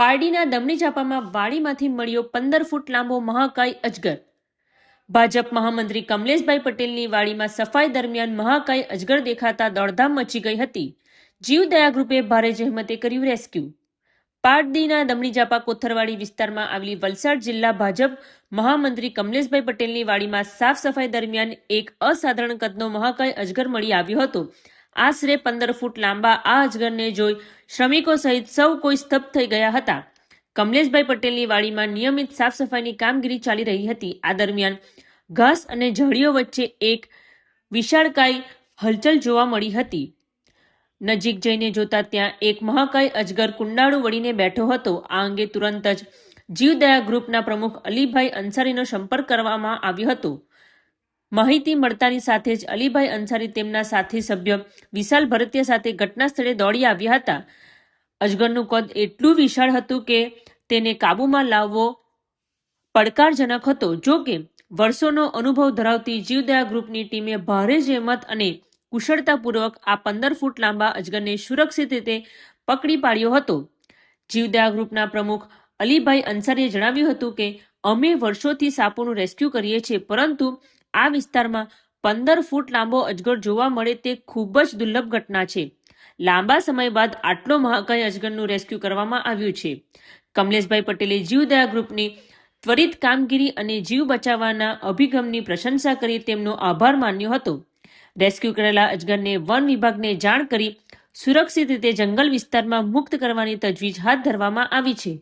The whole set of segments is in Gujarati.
પારડીના દમણી ઝાપામાં વાડીમાંથી મળ્યો પંદર ફૂટ લાંબો મહાકાય અજગર. ભાજપ મહામંત્રી કમલેશભાઈ પટેલની વાડીમાં સફાઈ દરમિયાન મહાકાય અજગર દેખાતા દોડધામ મચી ગઈ હતી. જીવદયા ગ્રુપે ભારે જહેમતે કર્યું રેસ્ક્યુ. પારડીના દમણી ઝાપા કોથરવાડી વિસ્તારમાં આવેલી વલસાડ જિલ્લા ભાજપ મહામંત્રી કમલેશભાઈ પટેલની વાડીમાં સાફ સફાઈ દરમિયાન એક અસાધારણ કદનો મહાકાય અજગર મળી આવ્યો હતો. આશરે પંદર ફૂટ લાંબા આ અજગરને જોઈ શ્રમિકો સહિત સૌ કોઈ સ્તબ્ધ થઈ ગયા હતા. કમલેશભાઈ પટેલની વાડીમાં નિયમિત સાફ સફાઈની કામગીરી ચાલી રહી હતી. આ દરમિયાન ઘાસ અને ઝડીઓ વચ્ચે એક વિશાળકાય હલચલ જોવા મળી હતી. નજીક જઈને જોતા ત્યાં એક મહાકાય અજગર કુંડાળું વળીને બેઠો હતો. આ અંગે તુરંત જ જીવદયા ગ્રુપના પ્રમુખ અલીભાઈ અંસારીનો સંપર્ક કરવામાં આવ્યો હતો. માહિતી મળતાની સાથે જ અલીભાઈ અંસારી તેમના સાથી સભ્ય વિશાલ ભરતિયા સાથે ઘટના સ્થળે દોડી આવ્યા હતા. અજગરનું કદ એટલું વિશાળ હતું કે તેને કાબૂમાં લાવવો પડકારજનક હતો. જો કે વર્ષોનો અનુભવ ધરાવતી જીવદયા ગ્રુપની ટીમે ભારે જહેમત અને કુશળતાપૂર્વક આ પંદર ફૂટ લાંબા અજગરને સુરક્ષિત રીતે પકડી પાડ્યો હતો. જીવદયા ગ્રુપના પ્રમુખ અલીભાઈ અંસારીએ જણાવ્યું હતું કે, અમે વર્ષોથી સાપોનું રેસ્ક્યુ કરીએ છીએ, પરંતુ આ વિસ્તારમાં પંદર ફૂટ લાંબો અજગર જોવા મળે તે ખૂબ જ દુર્લભ ઘટના છે. લાંબા સમય બાદ આટલો મહાકાય અજગરનું રેસ્ક્યુ કરવામાં આવ્યું છે. કમલેશભાઈ પટેલે જીવદયા ગ્રુપની ત્વરિત કામગીરી અને જીવ બચાવવાના અભિગમની પ્રશંસા કરી તેમનો આભાર માન્યો હતો. રેસ્ક્યુ કરેલા અજગરને વન વિભાગને જાણ કરી સુરક્ષિત રીતે જંગલ વિસ્તારમાં મુક્ત કરવાની તજવીજ હાથ ધરવામાં આવી છે.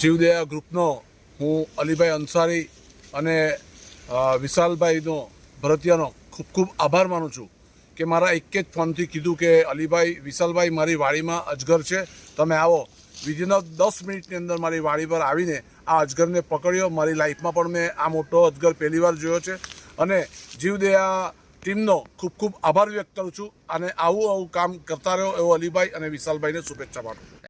જીવદયા ગ્રુપનો હું અલીભાઈ અંસારી અને વિશાલભાઈનો, ભરતિયાનો ખૂબ ખૂબ આભાર માનું છું કે મારા એક જ ફોનથી કીધું કે અલીભાઈ, વિશાલભાઈ મારી વાડીમાં અજગર છે. તમે આવો. વિધિન દસ મિનિટની અંદર મારી વાડી પર આવીને આ અજગરને પકડ્યો. મારી લાઈફમાં પણ મેં આ મોટો અજગર પહેલીવાર જોયો છે. અને જીવદયા ટીમનો ખૂબ ખૂબ આભાર વ્યક્ત કરું છું અને આવું આવું કામ કરતા રહ્યો એવો અલીભાઈ અને વિશાલભાઈને શુભેચ્છા પાઠવું